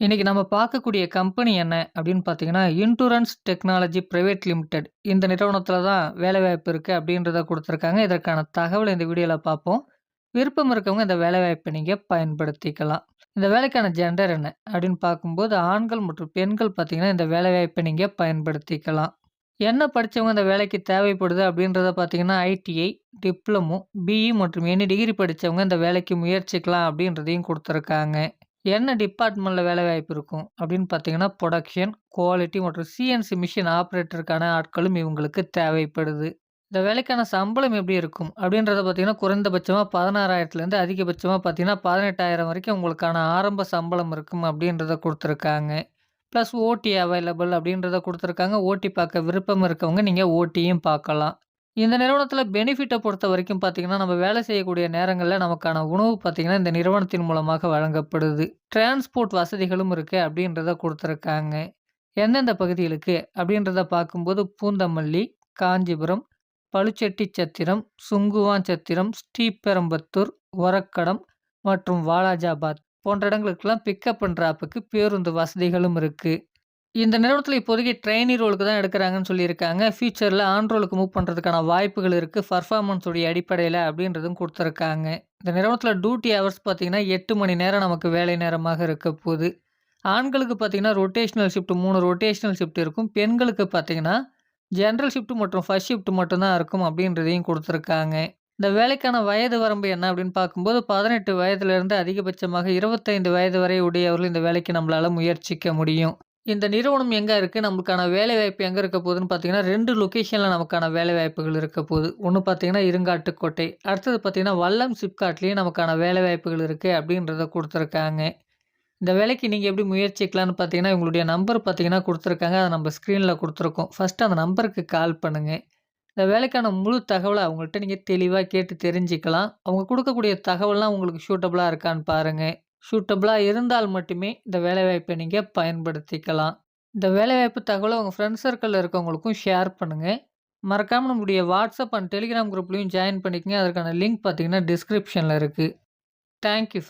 இன்றைக்கி நம்ம பார்க்கக்கூடிய கம்பெனி என்ன அப்படின்னு பார்த்தீங்கன்னா, இன்டூரன்ஸ் டெக்னாலஜி பிரைவேட் லிமிடெட். இந்த நிறுவனத்தில் தான் வேலைவாய்ப்பு இருக்குது அப்படின்றத கொடுத்துருக்காங்க இதற்கான தகவல் இந்த வீடியோவில் பார்ப்போம். விருப்பம் இருக்கவங்க இந்த வேலைவாய்ப்பை நீங்கள் பயன்படுத்திக்கலாம். இந்த வேலைக்கான ஜெண்டர் என்ன அப்படின்னு பார்க்கும்போது, ஆண்கள் மற்றும் பெண்கள் பார்த்திங்கன்னா இந்த வேலைவாய்ப்பை நீங்கள் பயன்படுத்திக்கலாம். என்ன படித்தவங்க இந்த வேலைக்கு தேவைப்படுது அப்படின்றத பார்த்தீங்கன்னா, ஐடிஐ, டிப்ளமோ, பிஇ மற்றும் எனி டிகிரி படித்தவங்க இந்த வேலைக்கு முயற்சிக்கலாம் அப்படின்றதையும் கொடுத்துருக்காங்க என்ன டிபார்ட்மெண்ட்ல வேலைவாய்ப்பு இருக்கும் அப்படின்னு பார்த்தீங்கன்னா, புரொடக்ஷன், குவாலிட்டி மற்றும் சிஎன்சி மிஷின் ஆப்ரேட்டருக்கான ஆட்களும் இவங்களுக்கு தேவைப்படுது. இந்த வேலைக்கான சம்பளம் எப்படி இருக்கும் அப்படின்றத பார்த்தீங்கன்னா, குறைந்தபட்சமாக பதினாறாயிரத்துலேருந்து அதிகபட்சமாக பார்த்தீங்கன்னா, 18,000 வரைக்கும் உங்களுக்கான ஆரம்ப சம்பளம் இருக்கும் அப்படின்றத கொடுத்துருக்காங்க ப்ளஸ் ஓடி அவைலபிள் அப்படின்றத கொடுத்துருக்காங்க ஓட்டி பார்க்க விருப்பம் இருக்கவங்க நீங்கள் ஓட்டியும் பார்க்கலாம். இந்த நிறுவனத்தில் பெனிஃபிட்டை பொறுத்த வரைக்கும் பார்த்தீங்கன்னா, நம்ம வேலை செய்யக்கூடிய நேரங்களில் நமக்கான உணவு பார்த்தீங்கன்னா, இந்த நிறுவனத்தின் மூலமாக வழங்கப்படுது. டிரான்ஸ்போர்ட் வசதிகளும் இருக்குது அப்படின்றத கொடுத்துருக்காங்க எந்தெந்த பகுதிகளுக்கு அப்படின்றத பார்க்கும்போது, பூந்தமல்லி, காஞ்சிபுரம், பழுச்செட்டி சத்திரம் சுங்குவான் சத்திரம் ஸ்ரீபெரம்பத்தூர் ஒரக்கடம் மற்றும் வாலாஜாபாத் போன்ற இடங்களுக்கெல்லாம் பிக்கப் பண்ணுற ஆப்புக்கு பேருந்து வசதிகளும் இருக்குது இந்த நிறுவனத்தில் இப்போதைக்கு ட்ரெயினி ரோலுக்கு தான் எடுக்கிறாங்கன்னு சொல்லியிருக்காங்க. ஃபியூச்சரில் ஆன் ரோலுக்கு மூவ் பண்ணுறதுக்கான வாய்ப்புகள் இருக்குது பர்ஃபார்மன்ஸுடைய அடிப்படையில் அப்படின்றதும் கொடுத்துருக்காங்க இந்த நிறுவனத்தில் டியூட்டி ஹவர்ஸ் பார்த்தீங்கன்னா, எட்டு மணி நேரம் நமக்கு வேலை நேரமாக இருக்க போகுது ஆண்களுக்கு பார்த்தீங்கன்னா, ரொட்டேஷ்னல் ஷிஃப்ட் 3 ரொட்டேஷனல் ஷிஃப்ட் இருக்கும். பெண்களுக்கு பார்த்தீங்கன்னா, ஜென்ரல் ஷிஃப்ட் மற்றும் ஃபர்ஸ்ட் ஷிஃப்ட் மட்டும் தான் இருக்கும் அப்படின்றதையும் கொடுத்துருக்காங்க இந்த வேலைக்கான வயது வரம்பு என்ன அப்படின்னு பார்க்கும்போது, பதினெட்டு வயதுலேருந்து அதிகபட்சமாக 25 வயது வரை உடையவர்கள் இந்த வேலைக்கு நம்மளால் முயற்சிக்க முடியும். இந்த நிறுவனம் எங்கே இருக்குது நமக்கான வேலைவாய்ப்பு எங்கே இருக்க போகுதுன்னு பார்த்தீங்கன்னா, ரெண்டு லொக்கேஷனில் நமக்கான வேலைவாய்ப்புகள் இருக்க போகுது. ஒன்று பார்த்தீங்கன்னா, இருங்காட்டுக்கோட்டை. அடுத்தது பார்த்தீங்கன்னா, வல்லம் சிப்காட்லேயே நமக்கான வேலைவாய்ப்புகள் இருக்குது அப்படின்றத கொடுத்துருக்காங்க இந்த வேலைக்கு நீங்கள் எப்படி முயற்சிக்கலான்னு பார்த்தீங்கன்னா, உங்களுடைய நம்பர் பார்த்தீங்கன்னா கொடுத்துருக்காங்க அதை நம்ம ஸ்க்ரீனில் கொடுத்துருக்கோம் ஃபர்ஸ்ட் அந்த நம்பருக்கு கால் பண்ணுங்கள் இந்த வேலைக்கான முழு தகவலை அவங்கள்ட்ட நீங்கள் தெளிவாக கேட்டு தெரிஞ்சுக்கலாம். அவங்க கொடுக்கக்கூடிய தகவல்லாம் உங்களுக்கு சூட்டபுளாக இருக்கான்னு பாருங்கள் சூட்டபிளா இருந்தால் மட்டுமே இந்த வேலைவாய்ப்பை நீங்கள் பயன்படுத்திக்கலாம். இந்த வேலைவாய்ப்பு தகவல உங்கள் ஃப்ரெண்ட்ஸ் சர்க்கிளில் இருக்கவங்களுக்கும் ஷேர் பண்ணுங்கள் மறக்காமல் நம்முடைய வாட்ஸ்அப் அண்ட் டெலிகிராம் குரூப்லையும் ஜாயின் பண்ணிக்கங்க. அதற்கான லிங்க் பார்த்தீங்கன்னா, டிஸ்கிரிப்ஷனில் இருக்குது தேங்க் யூ